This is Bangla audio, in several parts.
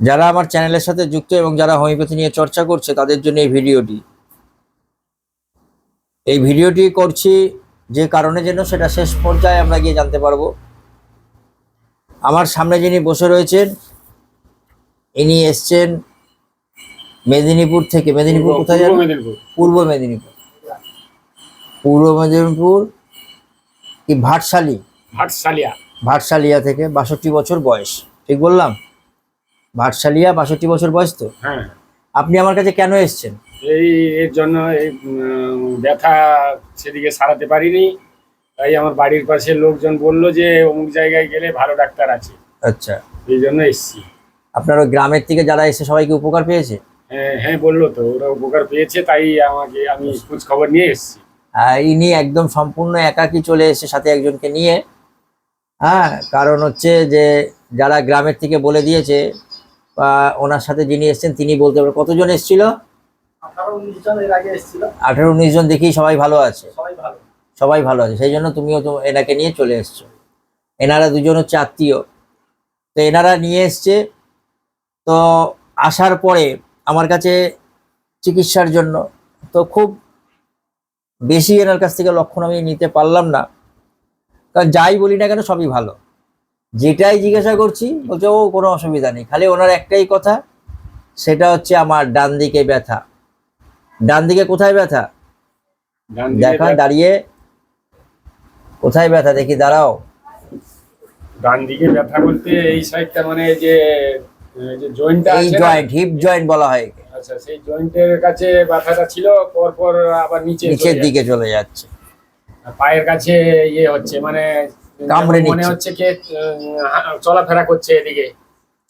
যারা আমার চ্যানেলের সাথে যুক্ত এবং যারা হোমিওপ্যাথি নিয়ে চর্চা করছে তাদের জন্য এই ভিডিওটি। এই ভিডিওটি করছি যে কারণে যেন সেটা শেষ পর্যায়ে আমরা গিয়ে জানতে পারব। আমার সামনে যিনি বসে রয়েছেন ইনি এসছেন মেদিনীপুর থেকে। মেদিনীপুর কোথায় যাবেন পূর্ব মেদিনীপুর। পূর্ব মেদিনীপুর কি ভাটশালী? ভাটশালিয়া। ভাটশালিয়া থেকে বাষট্টি বছর বয়স। ঠিক বললাম? ভাটশালিয়া বাষট্টি বছর বয়স তো? হ্যাঁ। আপনি আমার কাছে কেন এসছেন? এই এর জন্য এই ব্যথা সেদিকে সারাতে পারিনি। তাই আমার বাড়ির পাশে লোকজন বলল যে অমুক জায়গায় গেলে ভালো ডাক্তার আছে। আচ্ছা। এই জন্য এসছি। আপনার ওই গ্রামের থেকে যারা এসে সবাইকে উপকার পেয়েছে? হ্যাঁ হ্যাঁ বলল তো ওরা উপকার পেয়েছে তাই আমাকে আমি খোঁজ খবর নিয়ে এসছি। ইনি একদম সম্পূর্ণ একাকি চলে এসে সাথে একজনকে নিয়ে। হ্যাঁ কারণ হচ্ছে যে যারা গ্রামের থেকে বলে দিয়েছে ওনার সাথে যিনি এসেছেন তিনি বলতে পারেন কতজন এসেছিল? আঠারো উনিশ জন দেখি সবাই ভালো আছে। সবাই ভালো। সবাই ভালো আছে। সেই জন্য তুমিও তো এনাকে নিয়ে চলে এসছো। এনারা দুজন হচ্ছে আত্মীয় তো এনারা নিয়ে এসছে। তো আসার পরে আমার কাছে চিকিৎসার জন্য তো খুব বেশি এনার কাছ থেকে লক্ষণ আমি নিতে পারলাম না। কারণ যাই বলি না কেন সবই ভালো। যেটাই জিজ্ঞাসা করছি বলছে ও কোনো অসুবিধা নেই। খালি ওনার একটাই কথা সেটা হচ্ছে আমার ডান দিকে ব্যথা। ডান দিকে কোথায় ব্যথা? দেখা দাঁড়িয়ে। কোথায় ব্যথা? দেখি দাঁড়াও। ডান দিকে ব্যথা বলতে এই সাইডটা মানে যে জয়েন্টটা এই জয়েন্ট হিপ জয়েন্ট বলা হয় আচ্ছা সেই জয়েন্টের কাছে ব্যথাটা ছিল পর পর আবার নিচে নিচের দিকে চলে যাচ্ছে। পায়ের কাছে ইয়ে হচ্ছে মানে কামড়ে মনে। হচ্ছে কে চলাফেরা করছে এদিকে।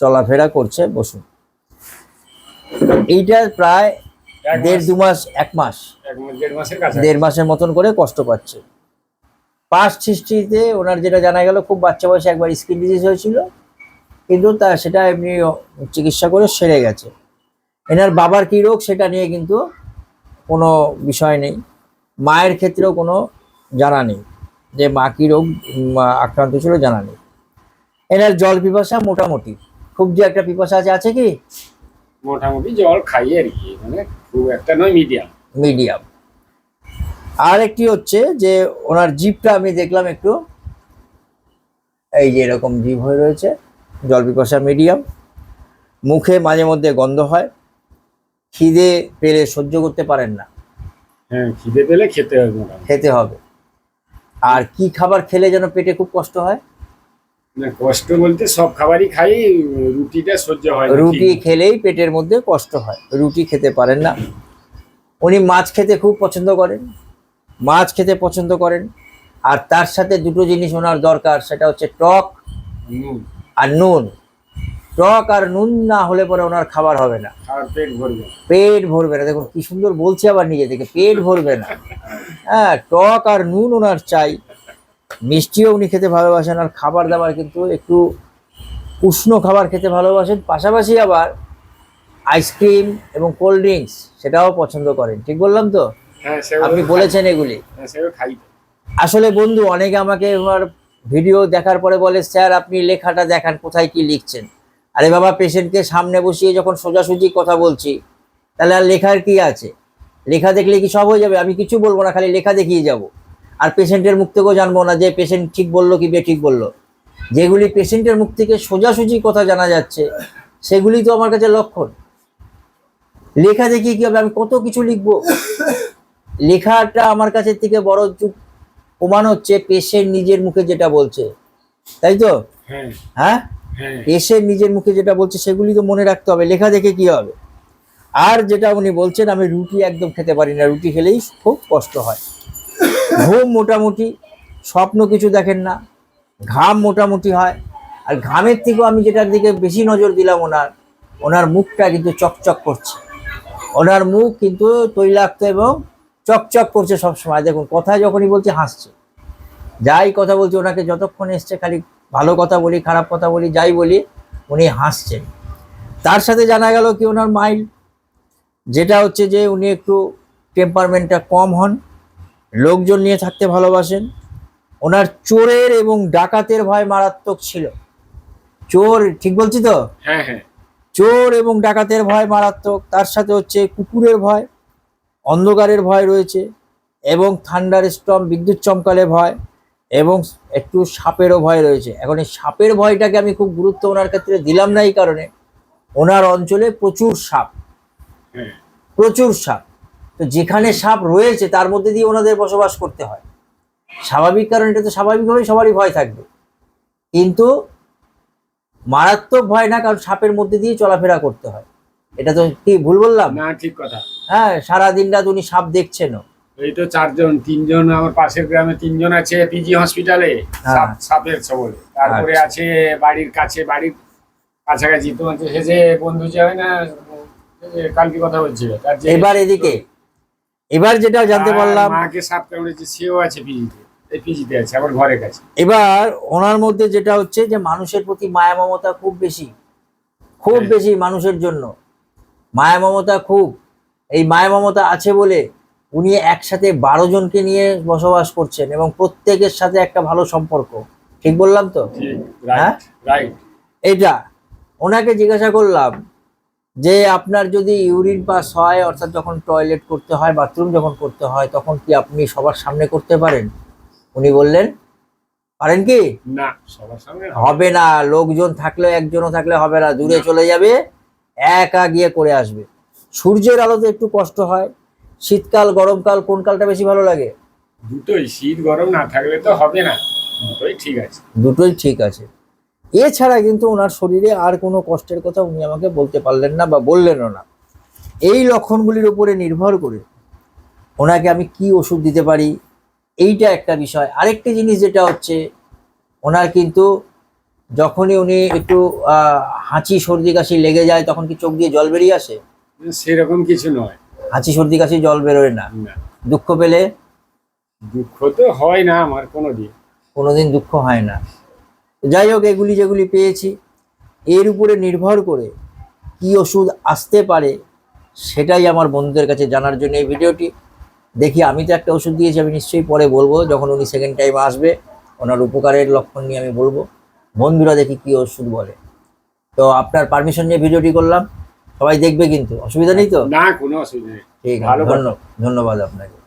চলাফেরা করছে বসুন। এইটা প্রায় দেড় দু মাস এক মাস। দেড় মাসের দেড় মাসের মতন করে কষ্ট পাচ্ছে। পাস্ট হিস্ট্রিতে ওনার যেটা জানা গেল খুব বাচ্চা বয়সে একবার স্কিন ডিজিজ হয়েছিল কিন্তু তা সেটা এমনি চিকিৎসা করে সেরে গেছে। এনার বাবার কী রোগ সেটা নিয়ে কিন্তু কোনো বিষয় নেই। মায়ের ক্ষেত্রেও কোনো জানা নেই। যে মা কী রোগ আক্রান্ত ছিল জানা নেই। এনার জল পিপাসা মোটামুটি। খুব যে একটা পিপাসা আছে আছে কি? মোটামুটি জল খাই আর কি মানে খুব একটা নয় মিডিয়াম মিডিয়াম আর একটি হচ্ছে যে ওনার জিভটা আমি দেখলাম একটু। এই যে এরকম জিভ হয়ে রয়েছে জল পিপাসা মিডিয়াম মুখে মাঝে মধ্যে গন্ধ হয়। খিদে পেলে সহ্য করতে পারেন না। হ্যাঁ খিদে পেলে খেতে হবে খেতে হবে। আর কি খাবার খেলে যেন পেটে খুব কষ্ট হয়? না কষ্ট বলতে সব খাবারই খাই রুটিটা সহ্য হয় না রুটি খেলেই পেটের মধ্যে কষ্ট হয় রুটি খেতে পারেন না। উনি মাছ খেতে খুব পছন্দ করেন মাছ খেতে পছন্দ করেন আর তার সাথে দুটো জিনিস ওনার দরকার সেটা হচ্ছে টক আর নুন। টক আর নুন না হলে পরে ওনার খাবার হবে না। পেট ভরবে পেট ভরবে না। দেখুন কি সুন্দর বলছে আবার নিজে থেকে পেট ভরবে না। হ্যাঁ টক আর নুন ওনার চাই। মিষ্টিও উনি খেতে ভালোবাসেন আর খাবার দাবার কিন্তু একটু উষ্ণ খাবার খেতে ভালোবাসেন। পাশাপাশি আবার আইসক্রিম এবং কোল্ড ড্রিঙ্কস সেটাও পছন্দ করেন। ঠিক বললাম তো? হ্যাঁ আপনি বলেছেন এগুলি। হ্যাঁ আসলে বন্ধু অনেকে আমাকে আমার ভিডিও দেখার পরে বলে স্যার আপনি লেখাটা দেখান কোথায় কি লিখছেন? আরে বাবা পেশেন্টকে সামনে বসিয়ে যখন সোজাসুজি কথা বলছি তাহলে আর লেখার কি আছে? লেখা দেখলে কি সব হয়ে যাবে? আমি কিছু বলব না খালি লেখা দেখিয়ে যাব। আর পেশেন্টের মুখ থেকেও জানব না যে পেশেন্ট ঠিক বলল কি বে ঠিক বলল। যেগুলি পেশেন্টের মুখ থেকে সোজাসুজি কথা জানা যাচ্ছে সেগুলি তো আমার কাছে লক্ষণ। লেখা দেখিয়ে কি হবে? আমি কত কিছু লিখব? লেখাটা আমার কাছে থেকে বড় যুগ প্রমাণ হচ্ছে পেশেন্ট নিজের মুখে যেটা বলছে। তাই তো? হ্যাঁ। হ্যাঁ? হ্যাঁ। পেশেন্ট নিজের মুখে যেটা বলছে সেগুলি তো মনে রাখতে হবে। লেখা দেখে কি হবে? আর যেটা উনি বলছেন, আমি রুটি একদম খেতে পারি না। রুটি খেলেই খুব কষ্ট হয়। ঘুম মোটামুটি, স্বপ্ন কিছু দেখেন না। ঘাম মোটামুটি হয়। আর ঘামের থেকেও আমি যেটার দিকে বেশি নজর দিলাম ওনার ওনার মুখটা কিন্তু চকচক করছে। ওনার মুখ কিন্তু তৈলাক্ত এবং চকচক করছে সব সময় দেখুন, কথা যখনই বলছে হাসছে। যাই কথা বলছে, ওনাকে যতক্ষণ এসছে, খালি ভালো কথা বলি, খারাপ কথা বলি, যাই বলি, উনি হাসছেন। তার সাথে জানা গেল কি ওনার মাইল যেটা হচ্ছে যে উনি একটু টেম্পারমেন্টটা কম হন লোকজন নিয়ে থাকতে ভালোবাসেন। ওনার চোরের এবং ডাকাতের ভয় মারাত্মক ছিল। চোর ঠিক বলছি তো? হ্যাঁ হ্যাঁ। চোর এবং ডাকাতের ভয় মারাত্মক তার সাথে হচ্ছে কুকুরের ভয় অন্ধকারের ভয় রয়েছে এবং থান্ডার স্টম বিদ্যুৎ চমকালে ভয় এবং একটু সাপেরও ভয় রয়েছে। এখন এই সাপের ভয়টাকে আমি খুব গুরুত্ব ওনার ক্ষেত্রে দিলাম না এই কারণে। ওনার অঞ্চলে প্রচুর সাপ। প্রচুর সাপ। তো যেখানে সাপ রয়েছে তার মধ্যে দিয়ে ওনাদের বসবাস করতে হয়। স্বাভাবিক কারণ এটা তো স্বাভাবিকভাবেই সবারই ভয় থাকবে। কিন্তু মারাত্মক ভয় না কারণ সাপের মধ্যে দিয়ে চলাফেরা করতে হয়। এটা তো কি ভুল বললাম? না ঠিক কথা। হ্যাঁ সারা দিন রাত উনি সাপ দেখছেন এই তো চারজন তিনজন আমার পাশের গ্রামে তিনজন আছে পিজি হসপিটালে হ্যাঁ। সাপের সবলে তারপরে আচ্ছা। আছে বাড়ির কাছে বাড়ির কাছাকাছি। তোমার যে সে যে বন্ধু যে হয় না কালকে কথা বলছিল এবার এদিকে। এবার যেটা জানতে পারলাম মাকে সাপ কামড়েছে সেও আছে পিজিতে এই পিজিতে আছে আমার ঘরের কাছে। এবার ওনার মধ্যে যেটা হচ্ছে যে মানুষের প্রতি মায়া মমতা খুব বেশি। খুব হ্যাঁ। বেশি মানুষের জন্য। মায়া মমতা খুব। এই মায়া মমতা আছে বলে উনি একসাথে বারো জনকে নিয়ে বসবাস করছেন এবং প্রত্যেকের সাথে একটা ভালো সম্পর্ক। ঠিক বললাম তো? হ্যাঁ? এটা। ওনাকে জিজ্ঞাসা করলাম যে আপনার যদি ইউরিন পাস হয় অর্থাৎ যখন টয়লেট করতে হয় বাথরুম যখন করতে হয় তখন কি আপনি সবার সামনে করতে পারেন? উনি বললেন পারেন কি? না সবার সামনে হবে না লোকজন থাকলে একজনও থাকলে হবে না দূরে চলে যাবে একা গিয়ে করে আসবে। সূর্যের আলোতে একটু কষ্ট হয় শীতকাল গরমকাল কোন কালটা বেশি ভালো লাগে? দুটোই শীত গরম না থাকলে তো হবে না দুটোই ঠিক আছে। দুটোই ঠিক আছে। এছাড়া কিন্তু ওনার শরীরে আর কোনো কষ্টের কথা উনি আমাকে বলতে পারলেন না বা বললেনও না। এই লক্ষণগুলির উপরে নির্ভর করে ওনাকে আমি কি ওষুধ দিতে পারি এইটা একটা বিষয়। আরেকটি জিনিস যেটা হচ্ছে ওনার কিন্তু যখনই উনি একটু হাঁচি সর্দি কাশি লেগে যায় তখন কি চোখ দিয়ে জল বেরিয়ে আসে? সেরকম কিছু নয়। হাঁচি সর্দি কাশি জল বেরোয় না। না। দুঃখ পেলে? দুঃখ তো হয় না আমার কোনো দিন কোনোদিন দুঃখ হয় না। যাই হোক এগুলি যেগুলি পেয়েছি এর উপরে নির্ভর করে কি ওষুধ আসতে পারে সেটাই আমার বন্ধুদের কাছে জানার জন্য এই ভিডিওটি। দেখি আমি তো একটা ওষুধ দিয়েছি আমি নিশ্চয়ই পরে বলব যখন উনি সেকেন্ড টাইম আসবে ওনার উপকারের লক্ষণ নিয়ে আমি বলব। বন্ধুরা দেখি কি ওষুধ বলে। তো আপনার পারমিশন নিয়ে ভিডিওটি করলাম। সবাই দেখবে কিন্তু অসুবিধা নেই তো? না কোনো অসুবিধা নেই। ঠিক ধন্যবাদ আপনাকে।